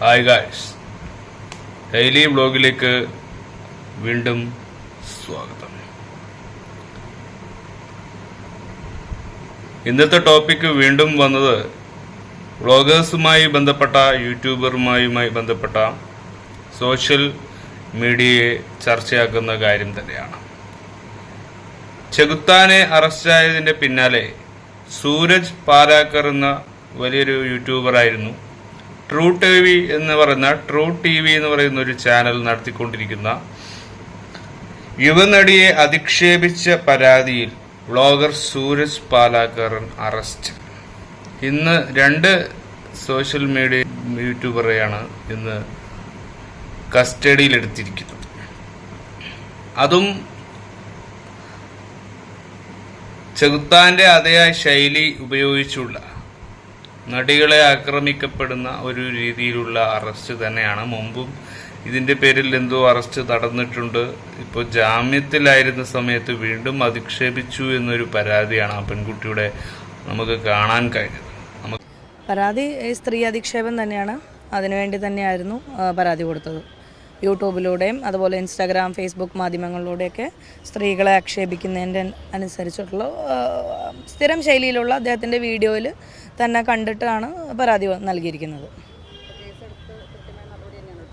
Hi guys daily ബ്ലോഗിലേക്ക് വീണ്ടും സ്വാഗതം. ഇന്നത്തെ ടോപ്പിക്ക് വീണ്ടും വന്നത് വ്ളോഗേഴ്സുമായി ബന്ധപ്പെട്ട യൂട്യൂബറുമായുമായി ബന്ധപ്പെട്ട സോഷ്യൽ മീഡിയയെ ചർച്ചയാക്കുന്ന കാര്യം തന്നെയാണ്. ചെകുത്താനെ അറസ്റ്റായതിന്റെ പിന്നാലെ സൂരജ് പാലാക്കർ എന്ന വലിയൊരു യൂട്യൂബറായിരുന്നു ട്രൂ ടി വി എന്ന് പറയുന്ന ട്രൂ ടി വി എന്ന് പറയുന്ന ഒരു ചാനൽ നടത്തിക്കൊണ്ടിരിക്കുന്ന യുവനടിയെ അധിക്ഷേപിച്ച പരാതിയിൽ വ്ളോഗർ സൂരജ് പാലാക്കറൻ അറസ്റ്റ് ഇന്ന് രണ്ട് സോഷ്യൽ മീഡിയ യൂട്യൂബറെയാണ് ഇന്ന് കസ്റ്റഡിയിലെടുത്തിരിക്കുന്നത് അതും ചെകുത്താന്റെ അതേ ശൈലി ഉപയോഗിച്ചുള്ള നടികളെ ആക്രമിക്കപ്പെടുന്ന ഒരു രീതിയിലുള്ള അറസ്റ്റ് തന്നെയാണ്. മുമ്പും ഇതിന്റെ പേരിൽ എന്തോ അറസ്റ്റ് നടന്നിട്ടുണ്ട്. ഇപ്പോൾ ജാമ്യത്തിലായിരുന്ന സമയത്ത് വീണ്ടും അധിക്ഷേപിച്ചു എന്നൊരു പരാതിയാണ് ആ പെൺകുട്ടിയുടെ നമുക്ക് കാണാൻ കഴിഞ്ഞത്. പരാതി സ്ത്രീ അധിക്ഷേപം തന്നെയാണ്. അതിനുവേണ്ടി തന്നെയായിരുന്നു പരാതി കൊടുത്തത്. യൂട്യൂബിലൂടെയും അതുപോലെ ഇൻസ്റ്റാഗ്രാം ഫേസ്ബുക്ക് മാധ്യമങ്ങളിലൂടെയൊക്കെ സ്ത്രീകളെ ആക്ഷേപിക്കുന്നതിന്റെ അനുസരിച്ചിട്ടുള്ള സ്ഥിരം ശൈലിയിലുള്ള അദ്ദേഹത്തിന്റെ വീഡിയോയിൽ തന്നെ കണ്ടിട്ടാണ് പരാതി നൽകിയിരിക്കുന്നത്.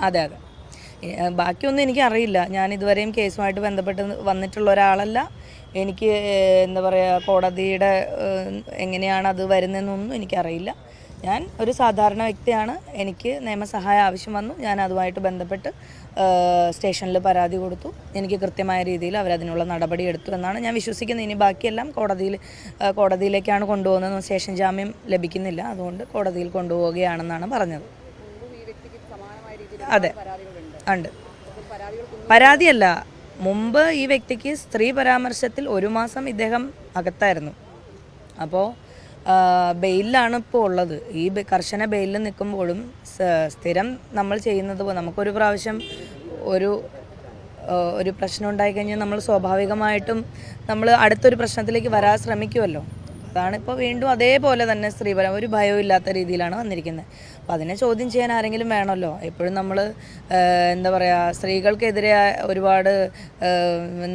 അതെ അതെ. ബാക്കിയൊന്നും എനിക്കറിയില്ല ഞാൻ ഇതുവരെയും കേസുമായിട്ട് ബന്ധപ്പെട്ട് വന്നിട്ടുള്ള ഒരാളല്ല. എനിക്ക് എന്താ പറയുക കോടതിയുടെ എങ്ങനെയാണ് അത് വരുന്നതെന്നൊന്നും എനിക്കറിയില്ല. ഞാൻ ഒരു സാധാരണ വ്യക്തിയാണ്. എനിക്ക് നിയമസഹായം ആവശ്യം വന്നു. ഞാൻ അതുമായിട്ട് ബന്ധപ്പെട്ട് സ്റ്റേഷനിൽ പരാതി കൊടുത്തു. എനിക്ക് കൃത്യമായ രീതിയിൽ അവരതിനുള്ള നടപടി എടുത്തു എന്നാണ് ഞാൻ വിശ്വസിക്കുന്നത്. ഇനി ബാക്കിയെല്ലാം കോടതിയിൽ കോടതിയിലേക്കാണ് കൊണ്ടുപോകുന്നത്. സ്റ്റേഷൻ ജാമ്യം ലഭിക്കുന്നില്ല. അതുകൊണ്ട് കോടതിയിൽ കൊണ്ടുപോവുകയാണെന്നാണ് പറഞ്ഞത്. അതെ. ഉണ്ട്. പരാതിയല്ല. മുമ്പ് ഈ വ്യക്തിക്ക് സ്ത്രീ പരാമർശത്തിൽ ഒരു മാസം ഇദ്ദേഹം അകത്തായിരുന്നു. അപ്പോൾ ബെയിലാണ് ഇപ്പോൾ ഉള്ളത്. ഈ കർശന ബെയിലിൽ നിൽക്കുമ്പോഴും സ്ഥിരം നമ്മൾ ചെയ്യുന്നത് പോലെ നമുക്കൊരു പ്രാവശ്യം ഒരു ഒരു പ്രശ്നം ഉണ്ടായിക്കഴിഞ്ഞാൽ നമ്മൾ സ്വാഭാവികമായിട്ടും നമ്മൾ അടുത്തൊരു പ്രശ്നത്തിലേക്ക് വരാൻ ശ്രമിക്കുമല്ലോ. അതാണ് ഇപ്പോൾ വീണ്ടും അതേപോലെ തന്നെ സ്ത്രീപരം ഒരു ഭയവും ഇല്ലാത്ത രീതിയിലാണ് വന്നിരിക്കുന്നത്. അപ്പോൾ അതിനെ ചോദ്യം ചെയ്യാൻ ആരെങ്കിലും വേണമല്ലോ? എപ്പോഴും നമ്മൾ എന്താ പറയുക സ്ത്രീകൾക്കെതിരെ ഒരുപാട്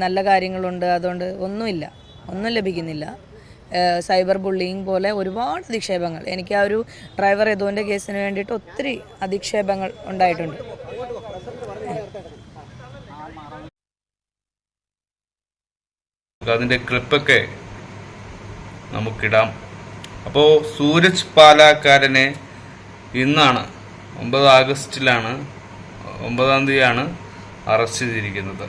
നല്ല കാര്യങ്ങളുണ്ട്. അതുകൊണ്ട് ഒന്നുമില്ല. ഒന്നും ലഭിക്കുന്നില്ല. സൈബർ ബുള്ളിങ് പോലെ ഒരുപാട് അധിക്ഷേപങ്ങൾ. എനിക്ക് ആ ഒരു ഡ്രൈവർ യദുവിന്റെ കേസിന് വേണ്ടിയിട്ട് ഒത്തിരി അധിക്ഷേപങ്ങൾ ഉണ്ടായിട്ടുണ്ട്. അതിന്റെ ക്ലിപ്പൊക്കെ നമുക്കിടാം. അപ്പോൾ സൂരജ് പാലാക്കാരനെ ഇന്നാണ് ഒമ്പത് ആഗസ്റ്റിലാണ് ഒമ്പതാം തീയതിയാണ് അറസ്റ്റ് ചെയ്തിരിക്കുന്നത്.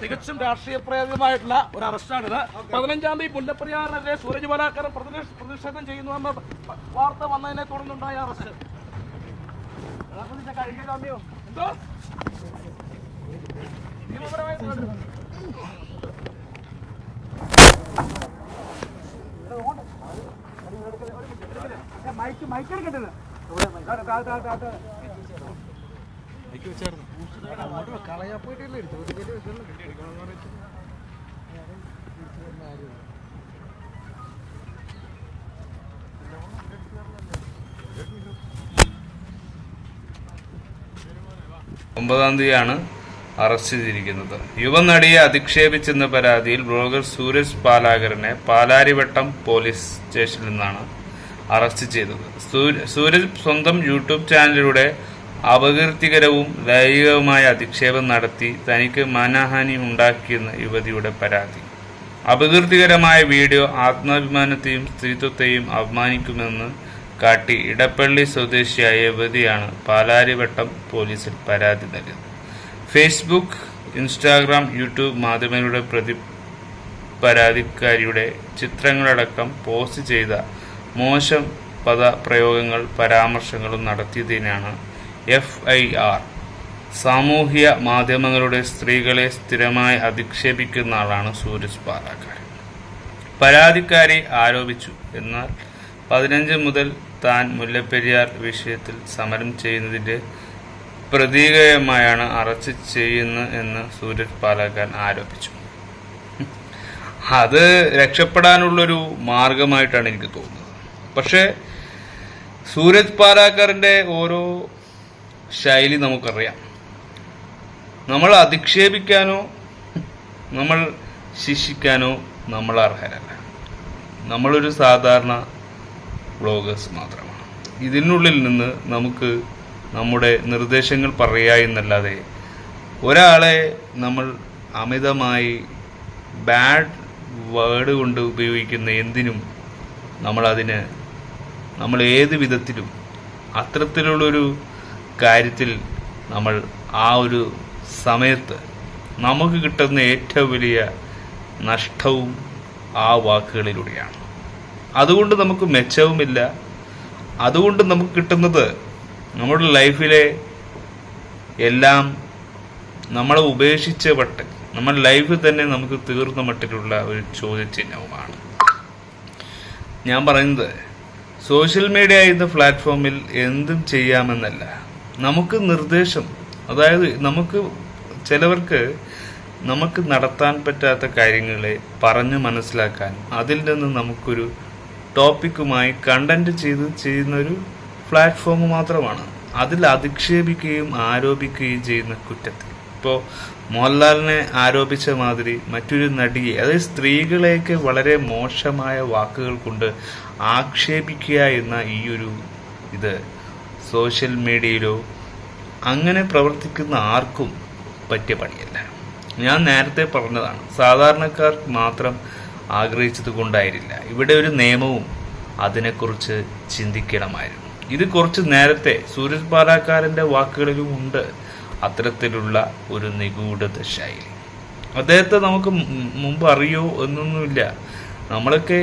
തികച്ചും രാഷ്ട്രീയ പ്രേരിതമായിട്ടുള്ള ഒരു അറസ്റ്റാണിത്. പതിനഞ്ചാം തീയതി മുല്ലപ്പെരിയാറിനെതിരെ സൂരജ് ബലാക്കാരം പ്രതിഷേ- പ്രതിഷേധം ചെയ്യുന്നുവെന്ന വാർത്ത വന്നതിനെ തുടർന്നുണ്ടായ അറസ്റ്റ്. മൈക്ക് മൈക്ക് എടുക്കണ്ടത് കളയാ ഒമ്പതാം തീയതിയാണ് അറസ്റ്റ് ചെയ്തിരിക്കുന്നത്. യുവനടിയെ അധിക്ഷേപിച്ചെന്ന പരാതിയിൽ ബ്ലോഗർ സൂരജ് പാലാകരനെ പാലാരിവട്ടം പോലീസ് സ്റ്റേഷനിൽ നിന്നാണ് അറസ്റ്റ് ചെയ്തത്. സൂരജ് സ്വന്തം യൂട്യൂബ് ചാനലിലൂടെ അപകീർത്തികരവും ലൈംഗികവുമായ അധിക്ഷേപം നടത്തി തനിക്ക് മാനഹാനി ഉണ്ടാക്കിയെന്ന് യുവതിയുടെ പരാതി. അപകീർത്തികരമായ വീഡിയോ ആത്മാഭിമാനത്തെയും സ്ത്രീത്വത്തെയും അപമാനിക്കുമെന്ന് കാട്ടി ഇടപ്പള്ളി സ്വദേശിയായ യുവതിയാണ് പാലാരിവട്ടം പോലീസിൽ പരാതി നൽകിയത്. ഫേസ്ബുക്ക് ഇൻസ്റ്റാഗ്രാം യൂട്യൂബ് മാധ്യമങ്ങളുടെ പ്രതി പരാതിക്കാരിയുടെ ചിത്രങ്ങളടക്കം പോസ്റ്റ് ചെയ്ത മോശം പദപ്രയോഗങ്ങൾ പരാമർശങ്ങളും നടത്തിയതിനാണ് എഫ് ഐ ആർ സാമൂഹ്യ മാധ്യമങ്ങളുടെ സ്ത്രീകളെ സ്ഥിരമായി അധിക്ഷേപിക്കുന്ന ആളാണ് സൂരജ് പാലാക്കാരൻ. പരാതിക്കാരി ആരോപിച്ചു. എന്നാൽ പതിനഞ്ച് മുതൽ താൻ മുല്ലപ്പെരിയാർ വിഷയത്തിൽ സമരം ചെയ്യുന്നതിന്റെ പ്രതീകമായാണ് അറസ്റ്റ് ചെയ്യുന്നത് എന്ന് സൂരജ് പാലാക്കാൻ ആരോപിച്ചു. അത് രക്ഷപ്പെടാനുള്ളൊരു മാർഗമായിട്ടാണ് എനിക്ക് തോന്നുന്നത്. പക്ഷേ സൂരജ് പാലാക്കറിന്റെ ഓരോ ശൈലി നമുക്കറിയാം. നമ്മൾ അധിക്ഷേപിക്കാനോ നമ്മൾ ശിക്ഷിക്കാനോ നമ്മൾ അർഹരല്ല. നമ്മളൊരു സാധാരണ ബ്ലോഗേഴ്സ് മാത്രമാണ്. ഇതിനുള്ളിൽ നിന്ന് നമുക്ക് നമ്മുടെ നിർദ്ദേശങ്ങൾ പറയുക എന്നല്ലാതെ ഒരാളെ നമ്മൾ അമിതമായി ബാഡ് വേർഡ് കൊണ്ട് ഉപയോഗിക്കുന്ന എന്തിനും നമ്മളതിന് നമ്മൾ ഏത് വിധത്തിലും അത്തരത്തിലുള്ളൊരു കാര്യത്തിൽ നമ്മൾ ആ ഒരു സമയത്ത് നമുക്ക് കിട്ടുന്ന ഏറ്റവും വലിയ നഷ്ടവും ആ വാക്കുകളിലൂടെയാണ്. അതുകൊണ്ട് നമുക്ക് മെച്ചവുമില്ല. അതുകൊണ്ട് നമുക്ക് കിട്ടുന്നത് നമ്മുടെ ലൈഫിലെ എല്ലാം നമ്മളെ ഉപേക്ഷിച്ച വട്ട് നമ്മുടെ ലൈഫിൽ തന്നെ നമുക്ക് തീർന്ന മട്ടിലുള്ള ഒരു ചോദ്യചിഹ്നവുമാണ്. ഞാൻ പറയുന്നത് സോഷ്യൽ മീഡിയ എന്ന പ്ലാറ്റ്ഫോമിൽ എന്തും ചെയ്യാമെന്നല്ല. നമുക്ക് നിർദ്ദേശം അതായത് നമുക്ക് ചിലവർക്ക് നമുക്ക് നടത്താൻ പറ്റാത്ത കാര്യങ്ങളെ പറഞ്ഞ് മനസ്സിലാക്കാൻ അതിൽ നിന്ന് നമുക്കൊരു ടോപ്പിക്കുമായി കണ്ടന്റ് ചെയ്ത് ചെയ്യുന്നൊരു പ്ലാറ്റ്ഫോം മാത്രമാണ്. അതിൽ അധിക്ഷേപിക്കുകയും ആരോപിക്കുകയും ചെയ്യുന്ന കുറ്റത്തിൽ. ഇപ്പോൾ മോഹൻലാലിനെ ആരോപിച്ച മാതിരി മറ്റൊരു നടിയെ അതായത് സ്ത്രീകളെയൊക്കെ വളരെ മോശമായ വാക്കുകൾ കൊണ്ട് ആക്ഷേപിക്കുക എന്ന ഈ ഒരു ഇത് സോഷ്യൽ മീഡിയയിലോ അങ്ങനെ പ്രവർത്തിക്കുന്ന ആർക്കും പറ്റിയ പണിയല്ല. ഞാൻ നേരത്തെ പറഞ്ഞതാണ് സാധാരണക്കാർ മാത്രം ആഗ്രഹിച്ചത് കൊണ്ടായിരുന്നില്ല ഇവിടെ ഒരു നിയമവും അതിനെക്കുറിച്ച് ചിന്തിക്കണമായിരുന്നു. ഇത് കുറച്ച് നേരത്തെ സൂരജ് പാലാക്കാരന്റെ വാക്കുകളിലും ഉണ്ട് അത്തരത്തിലുള്ള ഒരു നിഗൂഢത ശൈലി. അദ്ദേഹത്തെ നമുക്ക് മുമ്പ് അറിയോ എന്നൊന്നുമില്ല. നമ്മളൊക്കെ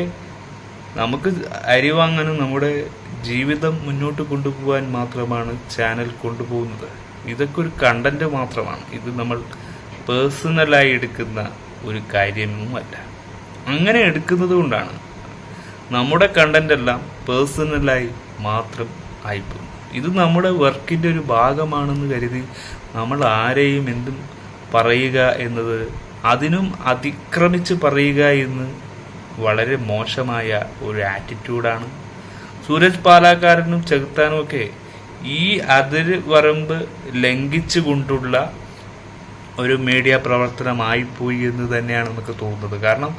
നമുക്ക് അരി വാങ്ങാനും നമ്മുടെ ജീവിതം മുന്നോട്ട് കൊണ്ടുപോകാൻ മാത്രമാണ് ചാനൽ കൊണ്ടുപോകുന്നത്. ഇതൊക്കെ ഒരു കണ്ടന്റ് മാത്രമാണ്. ഇത് നമ്മൾ പേഴ്സണലായി എടുക്കുന്ന ഒരു കാര്യവുമല്ല അങ്ങനെ എടുക്കുന്നത് കൊണ്ടാണ് നമ്മുടെ കണ്ടന്റ് എല്ലാം പേഴ്സണലായി മാത്രം ആയിപ്പോകും ഇത് നമ്മുടെ വർക്കിന്റെ ഒരു ഭാഗമാണെന്ന് കരുതി നമ്മൾ ആരെയും എന്തും പറയുക എന്നത് അതിനും അതിക്രമിച്ച് പറയുക എന്ന് വളരെ മോശമായ ഒരു ആറ്റിറ്റ്യൂഡാണ് സൂരജ് പാലാക്കാരനും ചെകുത്താനും ഒക്കെ ഈ അതിര് വരമ്പ് ലംഘിച്ചുകൊണ്ടുള്ള ഒരു മീഡിയ പ്രവർത്തനമായി പോയി എന്ന് തന്നെയാണ് നമുക്ക് തോന്നുന്നത്. കാരണം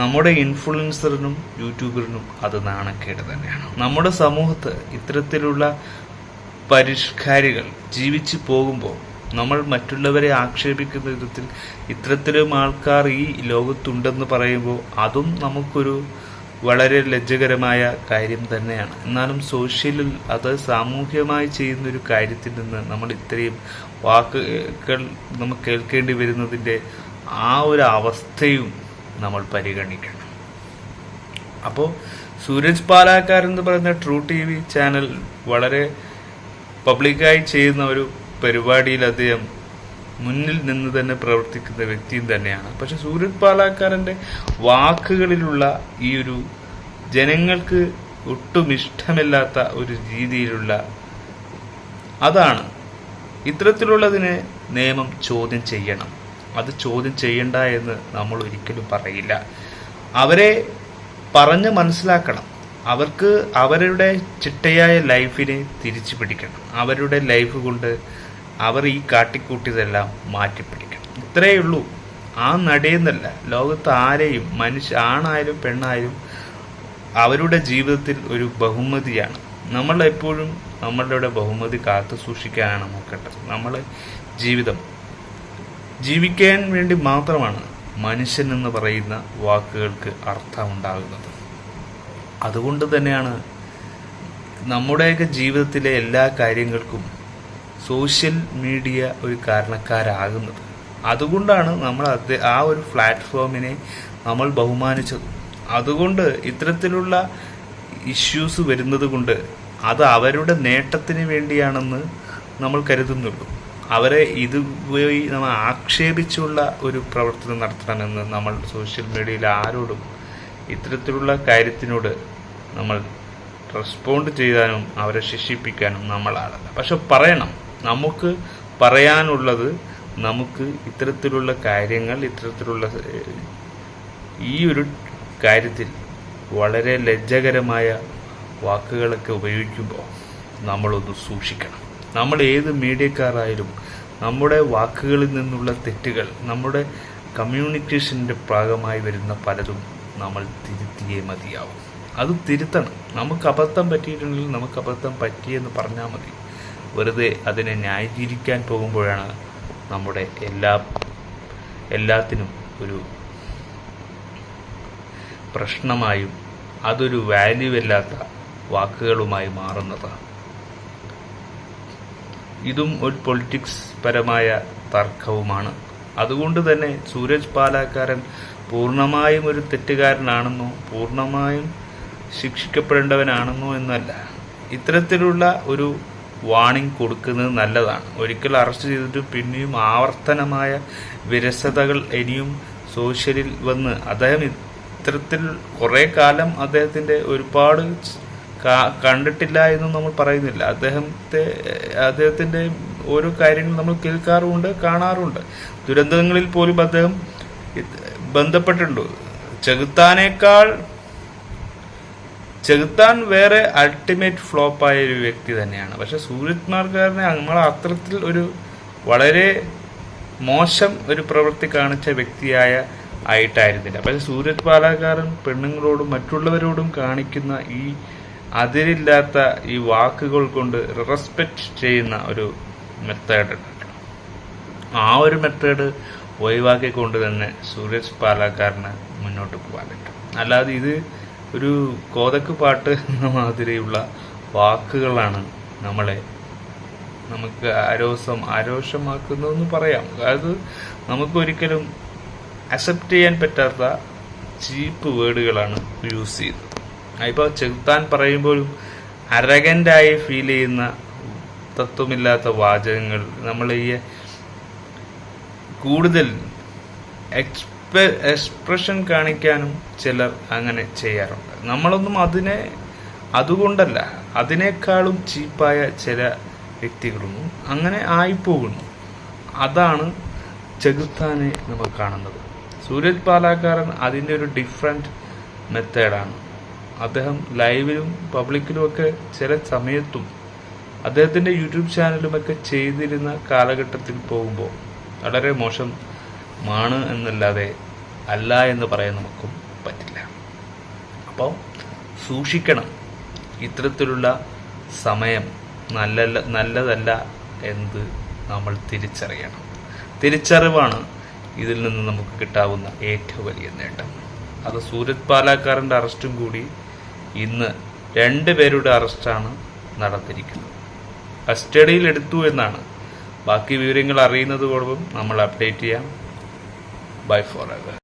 നമ്മുടെ ഇൻഫ്ലുവൻസറിനും യൂട്യൂബറിനും അത് നാണക്കേട് തന്നെയാണ്. നമ്മുടെ സമൂഹത്ത് ഇത്തരത്തിലുള്ള പരിഷ്കാരികൾ ജീവിച്ചു പോകുമ്പോൾ നമ്മൾ മറ്റുള്ളവരെ ആക്ഷേപിക്കുന്ന വിധത്തിൽ ഇത്തരത്തിലും ആൾക്കാർ ഈ ലോകത്തുണ്ടെന്ന് പറയുമ്പോൾ അതും നമുക്കൊരു വളരെ ലജ്ജകരമായ കാര്യം തന്നെയാണ്. എന്നാലും സോഷ്യലിൽ അത് സാമൂഹ്യമായി ചെയ്യുന്നൊരു കാര്യത്തിൽ നിന്ന് നമ്മൾ ഇത്രയും വാക്കുകൾ നമ്മൾ കേൾക്കേണ്ടി വരുന്നതിന്റെ ആ ഒരു അവസ്ഥയും നമ്മൾ പരിഗണിക്കണം. അപ്പോൾ സൂരജ് പാലാക്കാർ എന്ന് പറയുന്ന ട്രൂ ടി വി ചാനൽ വളരെ പബ്ലിക്കായി ചെയ്യുന്ന ഒരു പരിപാടിയിൽ അദ്ദേഹം മുന്നിൽ നിന്ന് തന്നെ പ്രവർത്തിക്കുന്ന വ്യക്തിയും തന്നെയാണ്. പക്ഷെ സൂര്യൻ പാലാക്കാരന്റെ വാക്കുകളിലുള്ള ഈ ഒരു ജനങ്ങൾക്ക് ഒട്ടും ഇഷ്ടമില്ലാത്ത ഒരു രീതിയിലുള്ള അതാണ്. ഇത്തരത്തിലുള്ളതിനെ നിയമം ചോദ്യം ചെയ്യണം. അത് ചോദ്യം ചെയ്യണ്ട എന്ന് നമ്മൾ ഒരിക്കലും പറയില്ല. അവരെ പറഞ്ഞ് മനസ്സിലാക്കണം. അവർക്ക് അവരുടെ ചിട്ടയായ ലൈഫിനെ തിരിച്ചു പിടിക്കണം അവരുടെ ലൈഫ് കൊണ്ട് അവർ ഈ കാട്ടിക്കൂട്ടിയതെല്ലാം മാറ്റിപ്പിടിക്കണം. ഇത്രയേ ഉള്ളൂ. ആ നടയെന്നല്ല. ലോകത്ത് ആരെയും മനുഷ്യ ആണായാലും പെണ്ണായാലും അവരുടെ ജീവിതത്തിൽ ഒരു ബഹുമതിയാണ്. നമ്മൾ എപ്പോഴും നമ്മളുടെ ബഹുമതി കാത്തു സൂക്ഷിക്കാനാണ് നോക്കേണ്ടത്. നമ്മൾ ജീവിതം ജീവിക്കാൻ വേണ്ടി മാത്രമാണ് മനുഷ്യൻ എന്ന് പറയുന്ന വാക്കുകൾക്ക് അർത്ഥമുണ്ടാകുന്നത്. അതുകൊണ്ട് തന്നെയാണ് നമ്മുടെയൊക്കെ ജീവിതത്തിലെ എല്ലാ കാര്യങ്ങൾക്കും സോഷ്യൽ മീഡിയ ഒരു കാരണക്കാരാകുന്നത്. അതുകൊണ്ടാണ് നമ്മൾ അത് ആ ഒരു പ്ലാറ്റ്ഫോമിനെ നമ്മൾ ബഹുമാനിച്ചത്. അതുകൊണ്ട് ഇത്തരത്തിലുള്ള ഇഷ്യൂസ് വരുന്നത് കൊണ്ട് അത് അവരുടെ നേട്ടത്തിന് വേണ്ടിയാണെന്ന് നമ്മൾ കരുതുന്നുള്ളൂ. അവരെ ഇത് പോയി നമ്മൾ ആക്ഷേപിച്ചുള്ള ഒരു പ്രവർത്തനം നടത്തണമെന്ന് നമ്മൾ സോഷ്യൽ മീഡിയയിൽ ആരോടും ഇത്തരത്തിലുള്ള കാര്യത്തിനോട് നമ്മൾ റെസ്പോണ്ട് ചെയ്യാനും അവരെ ശിക്ഷിപ്പിക്കാനും നമ്മളാളല്ല പക്ഷെ പറയണം നമുക്ക് പറയാനുള്ളത് നമുക്ക് ഇത്തരത്തിലുള്ള കാര്യങ്ങൾ ഇത്തരത്തിലുള്ള ഈ ഒരു കാര്യത്തിൽ വളരെ ലജ്ജകരമായ വാക്കുകളൊക്കെ ഉപയോഗിക്കുമ്പോൾ നമ്മളൊന്ന് സൂക്ഷിക്കണം. നമ്മൾ ഏത് മീഡിയക്കാരായാലും നമ്മുടെ വാക്കുകളിൽ നിന്നുള്ള തെറ്റുകൾ നമ്മുടെ കമ്മ്യൂണിക്കേഷന്റെ ഭാഗമായി വരുന്ന പലതും നമ്മൾ തിരുത്തിയേ മതിയാവും. അത് തിരുത്തണം. നമുക്ക് അബദ്ധം പറ്റിയിട്ടുണ്ടെങ്കിൽ നമുക്ക് അബദ്ധം പറ്റിയെന്ന് പറഞ്ഞാൽ മതി. വെറുതെ അതിനെ ന്യായീകരിക്കാൻ പോകുമ്പോഴാണ് നമ്മുടെ എല്ലാ എല്ലാത്തിനും ഒരു പ്രശ്നമായും അതൊരു വാല്യൂ ഇല്ലാത്ത വാക്കുകളുമായി മാറുന്നത്. ഇതും ഒരു പൊളിറ്റിക്സ് പരമായ തർക്കവുമാണ്. അതുകൊണ്ട് തന്നെ സൂരജ് പാലാക്കാരൻ പൂർണമായും ഒരു തെറ്റുകാരനാണെന്നോ പൂർണമായും ശിക്ഷിക്കപ്പെടേണ്ടവനാണെന്നോ എന്നല്ല. ഇത്തരത്തിലുള്ള ഒരു വാണിംഗ് കൊടുക്കുന്നത് നല്ലതാണ്. ഒരിക്കൽ അറസ്റ്റ് ചെയ്തിട്ട് പിന്നെയും ആവർത്തനമായ വിരസതകൾ ഇനിയും സോഷ്യലിൽ വന്ന് അദ്ദേഹം ഇത്തരത്തിൽ കുറേ കാലം അദ്ദേഹത്തിന്റെ ഒരുപാട് കണ്ടിട്ടില്ല എന്നും നമ്മൾ പറയുന്നില്ല. അദ്ദേഹത്തെ അദ്ദേഹത്തിന്റെ ഓരോ കാര്യങ്ങൾ നമ്മൾ കേൾക്കാറുമുണ്ട് കാണാറുമുണ്ട്. ദുരന്തങ്ങളിൽ പോലും അദ്ദേഹം ബന്ധപ്പെട്ടിട്ടുണ്ട്. ചെകുത്താനേക്കാൾ ചെകുത്താൻ വേറെ അൾട്ടിമേറ്റ് ഫ്ലോപ്പായ ഒരു വ്യക്തി തന്നെയാണ്. പക്ഷെ സൂരജ് മാർഗാറിനെ നമ്മൾ അത്തരത്തിൽ ഒരു വളരെ മോശം ഒരു പ്രവൃത്തി കാണിച്ച വ്യക്തിയായ ആയിട്ടായിരുന്നില്ല. പക്ഷെ സൂരജ് ബാലാകാരൻ പെണ്ണുങ്ങളോടും മറ്റുള്ളവരോടും കാണിക്കുന്ന ഈ അതിരില്ലാത്ത ഈ വാക്കുകൾ കൊണ്ട് റെസ്പെക്റ്റ് ചെയ്യുന്ന ഒരു മെത്തേഡ് ആ ഒരു മെത്തേഡ് ഒഴിവാക്കിക്കൊണ്ട് തന്നെ സൂരജ് പാലാക്കാരന് മുന്നോട്ട് പോകാൻ പറ്റും. അല്ലാതെ ഇത് ഒരു കോതക്ക് പാട്ട് എന്ന മാതിരിയുള്ള വാക്കുകളാണ് നമ്മളെ നമുക്ക് ആരോസം ആരോഷമാക്കുന്നതെന്ന് പറയാം. അതായത് നമുക്കൊരിക്കലും അക്സെപ്റ്റ് ചെയ്യാൻ പറ്റാത്ത ചീപ്പ് വേർഡുകളാണ് യൂസ് ചെയ്യുന്നത്. ഇപ്പോൾ ചെകുത്താൻ പറയുമ്പോഴും അരകന്റായി ഫീൽ ചെയ്യുന്ന തത്വമില്ലാത്ത വാചകങ്ങൾ നമ്മൾ ഈ കൂടുതൽ എക്സ്പ എക്സ്പ്രഷൻ കാണിക്കാനും ചിലർ അങ്ങനെ ചെയ്യാറുണ്ട്. നമ്മളൊന്നും അതിനെ അതുകൊണ്ടല്ല അതിനേക്കാളും ചീപ്പായ ചില വ്യക്തികളൊന്നും അങ്ങനെ ആയിപ്പോകുന്നു. അതാണ് ചെകുത്താനെ നമ്മൾ കാണുന്നത്. സൂരജ് പാലാക്കാരൻ അതിന്റെ ഒരു ഡിഫറെന്റ് മെത്തേഡാണ് അദ്ദേഹം ലൈവിലും പബ്ലിക്കിലും ഒക്കെ ചില സമയത്തും അദ്ദേഹത്തിന്റെ യൂട്യൂബ് ചാനലുമൊക്കെ ചെയ്തിരുന്ന കാലഘട്ടത്തിൽ പോകുമ്പോൾ വളരെ മോശമാണ് എന്നല്ലാതെ അല്ല എന്ന് പറയാൻ നമുക്കും പറ്റില്ല. അപ്പോൾ സൂക്ഷിക്കണം. ഇത്തരത്തിലുള്ള സമയം നല്ല നല്ലതല്ല എന്ത് നമ്മൾ തിരിച്ചറിയണം. തിരിച്ചറിവാണ് ഇതിൽ നിന്ന് നമുക്ക് കിട്ടാവുന്ന ഏറ്റവും വലിയ നേട്ടം. അത് സൂരത് പാലാക്കാരന്റെ അറസ്റ്റും കൂടി ഇന്ന് രണ്ട് പേരുടെ അറസ്റ്റാണ് നടന്നിരിക്കുന്നത്. കസ്റ്റഡിയിൽ എടുത്തു എന്നാണ്. ബാക്കി വിവരങ്ങൾ അറിയുന്നതോടൊപ്പം നമ്മൾ അപ്ഡേറ്റ് ചെയ്യാം. Bye forever. Né?